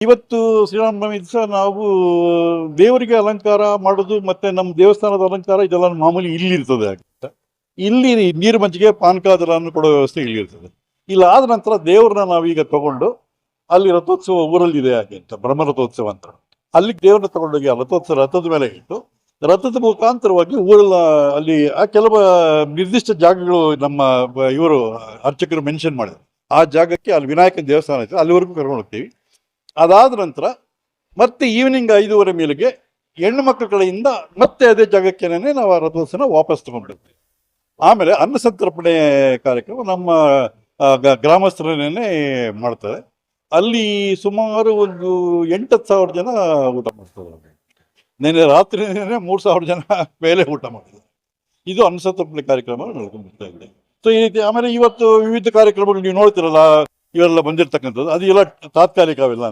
ಇವತ್ತು ಶ್ರೀರಾಮನವಮಿ ದಿವಸ ನಾವು ದೇವರಿಗೆ ಅಲಂಕಾರ ಮಾಡೋದು ಮತ್ತೆ ನಮ್ಮ ದೇವಸ್ಥಾನದ ಅಲಂಕಾರ ಇದೆಲ್ಲ ಮಾಮೂಲಿ ಇಲ್ಲಿ ಇರ್ತದೆ ಅಂತ ಇಲ್ಲಿ ನೀರು ಮಜ್ಜಿಗೆ ಪಾನಕಾದೆಲ್ಲ ಕೊಡೋ ವ್ಯವಸ್ಥೆ ಇಲ್ಲಿ ಇರ್ತದೆ. ಇಲ್ಲ ಆದ ನಂತರ ದೇವ್ರನ್ನ ನಾವೀಗ ತಗೊಂಡು ಅಲ್ಲಿ ರಥೋತ್ಸವ ಊರಲ್ಲಿದೆ ಹಾಗೆ ಅಂತ, ಬ್ರಹ್ಮ ರಥೋತ್ಸವ ಅಂತ. ಅಲ್ಲಿ ದೇವ್ರನ್ನ ತಗೊಂಡೋಗಿ ಆ ರಥೋತ್ಸವ ರಥದ ಮೇಲೆ ಇಟ್ಟು, ರಥದ ಮುಖಾಂತರವಾಗಿ ಊರೆಲ್ಲ ಅಲ್ಲಿ, ಆ ಕೆಲವು ನಿರ್ದಿಷ್ಟ ಜಾಗಗಳು ನಮ್ಮ ಇವರು ಅರ್ಚಕರು ಮೆನ್ಷನ್ ಮಾಡಿದ್ರು. ಆ ಜಾಗಕ್ಕೆ ಅಲ್ಲಿ ವಿನಾಯಕ ದೇವಸ್ಥಾನ ಇತ್ತು ಅಲ್ಲಿವರೆಗೂ ಕರ್ಕೊಂಡು ಹೋಗ್ತೀವಿ. ಅದಾದ ನಂತರ ಮತ್ತೆ ಈವ್ನಿಂಗ್ ಐದೂವರೆ ಮೇಲೆಗೆ ಹೆಣ್ಣು ಮಕ್ಕಳ ಕಡೆಯಿಂದ ಮತ್ತೆ ಅದೇ ಜಾಗಕ್ಕೇನೆ ನಾವು ಆ ವಾಪಸ್ ತಗೊಂಡ್ಬಿಡ್ತೀವಿ. ಆಮೇಲೆ ಅನ್ನ ಸಂತರ್ಪಣೆ ಕಾರ್ಯಕ್ರಮ ನಮ್ಮ ಗ್ರಾಮಸ್ಥರನ್ನೇ ಮಾಡ್ತಾರೆ. ಅಲ್ಲಿ ಸುಮಾರು ಒಂದು ಎಂಟತ್ತು ಸಾವಿರ ಜನ ಊಟ ಮಾಡ್ತಾರೆ. ನಿನ್ನೆ ರಾತ್ರಿನೇ ಮೂರು ಸಾವಿರ ಜನ ಮೇಲೆ ಊಟ ಮಾಡಿದ್ದಾರೆ ಇದು ಅನ್ನ ಸಂತರ್ಪಣೆ ಕಾರ್ಯಕ್ರಮ ನಡ್ಕೊಂಡು ಬರ್ತಾ ಇದೆ. ಸೊ ಈ ರೀತಿ ಆಮೇಲೆ ಇವತ್ತು ವಿವಿಧ ಕಾರ್ಯಕ್ರಮಗಳು ನೀವು ನೋಡ್ತಿರಲ್ಲ. ಇವೆಲ್ಲ ಬಂದಿರತಕ್ಕಂಥದ್ದು. ಅದು ಎಲ್ಲ ತಾತ್ಕಾಲಿಕ ಅವೆಲ್ಲ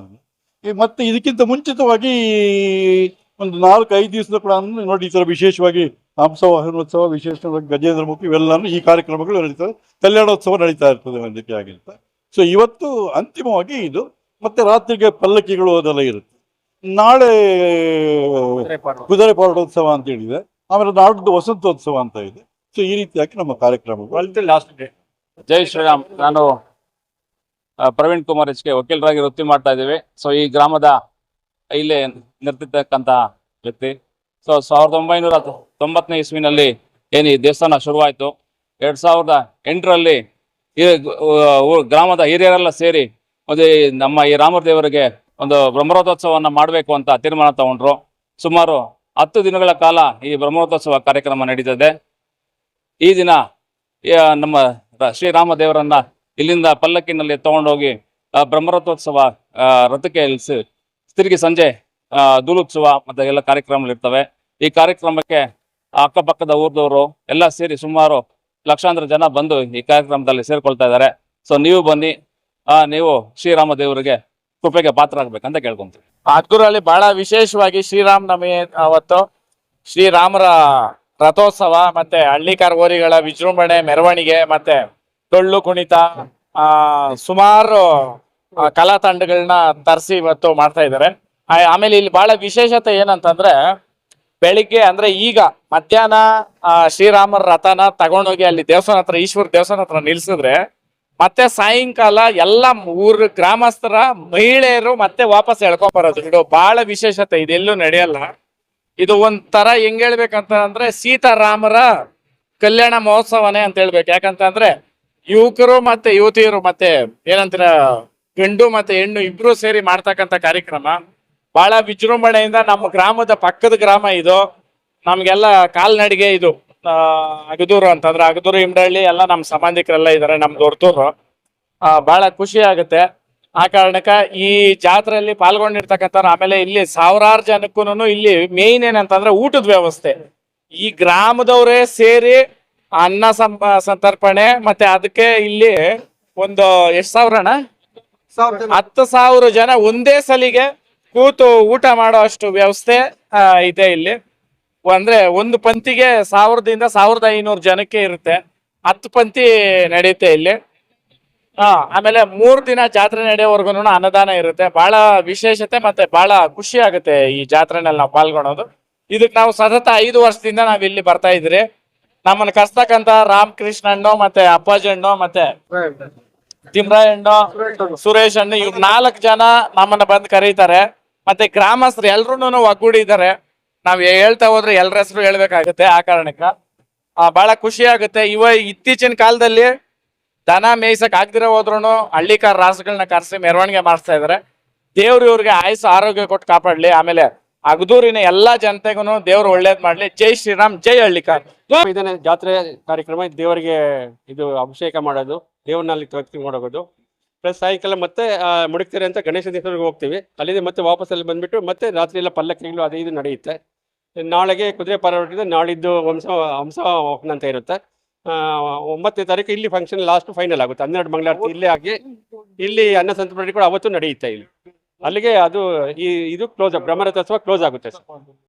ಮತ್ತೆ ಇದಕ್ಕಿಂತ ಮುಂಚಿತವಾಗಿ ಒಂದು ನಾಲ್ಕು, ಐದು ದಿವಸದ ಕೂಡ ನೋಡಿ ಈ ಥರ ವಿಶೇಷವಾಗಿ ಹಂಸವಾಹನೋತ್ಸವ ವಿಶೇಷವಾಗಿ ಗಜೇಂದ್ರ ಮುಖಿ ಇವೆಲ್ಲನೂ ಈ ಕಾರ್ಯಕ್ರಮಗಳು ನಡೀತವೆ. ಕಲ್ಯಾಣೋತ್ಸವ ನಡೀತಾ ಇರ್ತದೆ ಒಂದು ರೀತಿ ಆಗಿರುತ್ತೆ ಸೊ ಇವತ್ತು ಅಂತಿಮವಾಗಿ ಇದು. ಮತ್ತೆ ರಾತ್ರಿಗೆ ಪಲ್ಲಕ್ಕಿಗಳು ಅದೆಲ್ಲ ಇರುತ್ತೆ. ನಾಳೆ ಕುದುರೆ ಪಾಡೋತ್ಸವ ಅಂತ ಹೇಳಿದೆ. ಆಮೇಲೆ ನಾಡ್ದು ವಸಂತೋತ್ಸವ ಅಂತ ಇದೆ. ಸೊ ಈ ರೀತಿಯಾಗಿ ನಮ್ಮ ಕಾರ್ಯಕ್ರಮಗಳು. ಲಾಸ್ಟ್ ಡೇ ಜೈ ಶ್ರೀರಾಮ್. ನಾನು ಪ್ರವೀಣ್ ಕುಮಾರ್ ಎಚ್ ಕೆ ವಕೀಲರಾಗಿ ವೃತ್ತಿ ಮಾಡ್ತಾ ಇದ್ದೀವಿ. ಸೊ ಈ ಗ್ರಾಮದ ಇಲ್ಲೇ ನಿರ್ತಿರ್ತಕ್ಕಂತ ವ್ಯಕ್ತಿ. ಸೊ ಸಾವಿರದ ಒಂಬೈನೂರ ತೊಂಬತ್ತನೇ ಇಸ್ವಿನಲ್ಲಿ ಏನು ಈ ದೇವಸ್ಥಾನ ಶುರುವಾಯಿತು. ಎರಡ್ ಸಾವಿರದ ಎಂಟರಲ್ಲಿ ಈ ಗ್ರಾಮದ ಹಿರಿಯರೆಲ್ಲ ಸೇರಿ ಒಂದು ನಮ್ಮ ಈ ರಾಮರ ದೇವರಿಗೆ ಒಂದು ಬ್ರಹ್ಮರಥೋತ್ಸವವನ್ನು ಮಾಡಬೇಕು ಅಂತ ತೀರ್ಮಾನ ತಗೊಂಡ್ರು. ಸುಮಾರು ಹತ್ತು ದಿನಗಳ ಕಾಲ ಈ ಬ್ರಹ್ಮರಥೋತ್ಸವ ಕಾರ್ಯಕ್ರಮ ನಡೀತದೆ. ಈ ದಿನ ನಮ್ಮ ಶ್ರೀರಾಮ ದೇವರನ್ನ ಇಲ್ಲಿಂದ ಪಲ್ಲಕ್ಕಿನಲ್ಲಿ ತಗೊಂಡೋಗಿ ಬ್ರಹ್ಮರಥೋತ್ಸವ ರಥಕ್ಕೆ ಇಳಿಸಿ ತಿರುಗಿ ಸಂಜೆ ಧೂಲೋತ್ಸವ ಮತ್ತೆ ಎಲ್ಲ ಕಾರ್ಯಕ್ರಮಗಳು ಇರ್ತವೆ. ಈ ಕಾರ್ಯಕ್ರಮಕ್ಕೆ ಅಕ್ಕಪಕ್ಕದ ಊರ್ದವರು ಎಲ್ಲ ಸೇರಿ ಸುಮಾರು ಲಕ್ಷಾಂತರ ಜನ ಬಂದು ಈ ಕಾರ್ಯಕ್ರಮದಲ್ಲಿ ಸೇರ್ಕೊಳ್ತಾ ಇದ್ದಾರೆ. ಸೊ ನೀವು ಬನ್ನಿ ನೀವು ಶ್ರೀರಾಮ ದೇವರಿಗೆ ಕೃಪೆಗೆ ಪಾತ್ರ ಆಗ್ಬೇಕಂತ ಕೇಳ್ಕೊಂತೀವಿ. ಆತ್ಕೂರಲ್ಲಿ ಬಹಳ ವಿಶೇಷವಾಗಿ ಶ್ರೀರಾಮನವಮಿ ಅವತ್ತು ಶ್ರೀರಾಮರ ರಥೋತ್ಸವ ಮತ್ತೆ ಹಳ್ಳಿ ಓರಿಗಳ ವಿಜೃಂಭಣೆ, ಮೆರವಣಿಗೆ ಮತ್ತೆ ಡೊಳ್ಳು ಕುಣಿತ, ಆ, ಸುಮಾರು ಕಲಾ ತಂಡಗಳನ್ನ ತರಿಸಿ ಇವತ್ತು ಮಾಡ್ತಾ ಇದ್ದಾರೆ. ಆಮೇಲೆ ಇಲ್ಲಿ ಬಹಳ ವಿಶೇಷತೆ ಏನಂತಂದ್ರೆ, ಬೆಳಿಗ್ಗೆ ಅಂದ್ರೆ ಈಗ ಮಧ್ಯಾಹ್ನ ಶ್ರೀರಾಮರ ರಥನ ತಗೊಂಡೋಗಿ ಅಲ್ಲಿ ದೇವಸ್ಥಾನ ಹತ್ರ, ಈಶ್ವರ ದೇವಸ್ಥಾನ ಹತ್ರ ನಿಲ್ಸಿದ್ರೆ, ಮತ್ತೆ ಸಾಯಂಕಾಲ ಎಲ್ಲ ಊರ್ ಗ್ರಾಮಸ್ಥರ, ಮಹಿಳೆಯರು ಮತ್ತೆ ವಾಪಸ್ ಎಳ್ಕೊಂಡ್ ಬರೋದು. ಇದು ಬಹಳ ವಿಶೇಷತೆ, ಇದೆಲ್ಲೂ ನಡೆಯಲ್ಲ. ಇದು ಒಂಥರ ಹೆಂಗ್ ಹೇಳ್ಬೇಕಂತ ಅಂದ್ರೆ ಸೀತಾರಾಮರ ಕಲ್ಯಾಣ ಮಹೋತ್ಸವನೇ ಅಂತ ಹೇಳ್ಬೇಕು. ಯಾಕಂತಂದ್ರೆ ಯುವಕರು ಮತ್ತೆ ಯುವತಿಯರು ಮತ್ತೆ ಏನಂತೀರ ಗಂಡು ಮತ್ತೆ ಹೆಣ್ಣು ಇಬ್ರು ಸೇರಿ ಮಾಡ್ತಕ್ಕಂತ ಕಾರ್ಯಕ್ರಮ. ಬಹಳ ವಿಜೃಂಭಣೆಯಿಂದ ನಮ್ಮ ಗ್ರಾಮದ ಪಕ್ಕದ ಗ್ರಾಮ ಇದು. ನಮ್ಗೆಲ್ಲ ಕಾಲ್ನಡಿಗೆ ಇದು ಅಗದೂರು ಅಂತಂದ್ರೆ ಅಗದೂರು ಇಮ್ಡಳ್ಳಿ ಎಲ್ಲ ನಮ್ಮ ಸಂಬಂಧಿಕರೆಲ್ಲ ನಮ್ದು ದೊರ್ತೂರು ಆ, ಬಹಳ ಖುಷಿ ಆಗುತ್ತೆ. ಆ ಕಾರಣಕ್ಕೆ ಈ ಜಾತ್ರೆಯಲ್ಲಿ ಪಾಲ್ಗೊಂಡಿರ್ತಕ್ಕಂಥ ಆಮೇಲೆ ಇಲ್ಲಿ ಸಾವಿರಾರು ಜನಕ್ಕೂ ಇಲ್ಲಿ ಮೇಯ್ನ್ ಏನಂತಂದ್ರೆ ಊಟದ ವ್ಯವಸ್ಥೆ. ಈ ಗ್ರಾಮದವರೇ ಸೇರಿ ಅನ್ನ ಸಂಪ ಸಂತರ್ಪಣೆ ಮತ್ತೆ ಅದಕ್ಕೆ ಇಲ್ಲಿ ಒಂದು ಎಷ್ಟ್ ಅಣ್ಣ? ಹತ್ತು ಸಾವಿರ ಜನ ಒಂದೇ ಸಲಿಗೆ ಕೂತು ಊಟ ಮಾಡೋ ಅಷ್ಟು ವ್ಯವಸ್ಥೆ ಇದೆ ಇಲ್ಲಿ. ಅಂದ್ರೆ ಒಂದು ಪಂತಿಗೆ ಸಾವಿರದಿಂದ ಸಾವಿರದ ಐನೂರು ಜನಕ್ಕೆ ಇರುತ್ತೆ. ಹತ್ತು ಪಂತಿ ನಡೆಯುತ್ತೆ ಇಲ್ಲಿ. ಹಾ ಆಮೇಲೆ ಮೂರ್ ದಿನ ಜಾತ್ರೆ ನಡೆಯೋವರೆಗೂ ಅನ್ನದಾನ ಇರುತ್ತೆ. ಬಹಳ ವಿಶೇಷತೆ ಮತ್ತೆ ಬಹಳ ಖುಷಿ ಆಗುತ್ತೆ ಈ ಜಾತ್ರೆನಲ್ಲಿ ನಾವು ಪಾಲ್ಗೊಳೋದು ಇದಕ್ಕೆ ನಾವು ಸತತ ಐದು ವರ್ಷದಿಂದ ನಾವ್ ಇಲ್ಲಿ ಬರ್ತಾ ಇದ್ರಿ. ನಮ್ಮನ್ನ ಕರ್ಸ್ತಕ್ಕಂತ ರಾಮಕೃಷ್ಣ ಅಣ್ಣು ಮತ್ತೆ ಅಪ್ಪಾಜಿ ಅಣ್ಣು ಮತ್ತೆ ತಿಮ್ರಾಯ್ ಅಣ್ಣು, ಸುರೇಶ್ ಅಣ್ಣ ಇವ್ ನಾಲ್ಕು ಜನ ನಮ್ಮನ್ನ ಬಂದ್ ಕರೀತಾರೆ. ಮತ್ತೆ ಗ್ರಾಮಸ್ಥರು ಎಲ್ರು ಒಗ್ಗೂಡಿದ್ದಾರೆ. ನಾವ್ ಹೇಳ್ತಾ ಹೋದ್ರೆ ಎಲ್ರ ಹೆಸರು ಹೇಳ್ಬೇಕಾಗತ್ತೆ ಆ ಕಾರಣಕ್ಕ. ಬಹಳ ಖುಷಿ ಆಗುತ್ತೆ. ಇವ ಇತ್ತೀಚಿನ ಕಾಲದಲ್ಲಿ ದನ ಮೇಯ್ಸಕ್ ಆಗ್ದಿರೋ ಹೋದ್ರು ಹಳ್ಳಿಕಾರ ರಾಸುಗಳನ್ನ ಕರೆಸಿ ಮೆರವಣಿಗೆ ಮಾಡಿಸ್ತಾ ಇದಾರೆ. ದೇವ್ರ ಇವ್ರಿಗೆ ಆಯುಸ್ ಆರೋಗ್ಯ ಕೊಟ್ಟು ಕಾಪಾಡ್ಲಿ. ಆಮೇಲೆ ಅಗದೂರಿನ ಎಲ್ಲಾ ಜನತೆಗೂ ದೇವ್ರು ಒಳ್ಳೇದ್ ಮಾಡ್ಲಿ. ಜೈ ಶ್ರೀರಾಮ್, ಜೈ ಹಳ್ಳಿಕಾರ್. ಇದನ್ನ ಜಾತ್ರೆ ಕಾರ್ಯಕ್ರಮ, ದೇವರಿಗೆ ಇದು ಅಭಿಷೇಕ ಮಾಡೋದು ದೇವ್ರನಲ್ಲಿ ಮಾಡೋದು. ಪ್ಲಸ್ ಸಾಯಂಕಾಲ ಮತ್ತೆ ಮುಡಿಕ್ತೀರಿ ಅಂತ ಗಣೇಶ ದೇವರಿಗೆ ಹೋಗ್ತೀವಿ. ಅಲ್ಲಿಂದ ಮತ್ತೆ ವಾಪಸ್ ಅಲ್ಲಿ ಬಂದ್ಬಿಟ್ಟು ಮತ್ತೆ ರಾತ್ರಿ ಎಲ್ಲ ಪಲ್ಲಕ್ಕಿಗಳು ಅದೇ ಇದು ನಡೆಯುತ್ತೆ. ನಾಳೆಗೆ ಕುದುರೆ ಪಾರಾಟದಿಂದ ನಾಳಿದ್ದು ವಂಶ, ಹಂಸ ಅಂತ ಇರುತ್ತೆ. ಒಂಬತ್ತನೇ ತಾರೀಕು ಇಲ್ಲಿ ಫಂಕ್ಷನ್ ಲಾಸ್ಟ್ ಫೈನಲ್ ಆಗುತ್ತೆ. ಹನ್ನೆರಡು ಮಂಗಳಾರತಿ ಇಲ್ಲೇ ಆಗಿ, ಇಲ್ಲಿ ಅನ್ನ ಸಂತರ್ಪಣೆ ಕೂಡ ಅವತ್ತು ನಡೆಯುತ್ತೆ ಇಲ್ಲಿ. ಅಲ್ಲಿಗೆ ಅದು ಈ ಇದು ಕ್ಲೋಸ್ ಬ್ರಹ್ಮರಥೋತ್ಸವ ಕ್ಲೋಸ್ ಆಗುತ್ತೆ ಸರ್.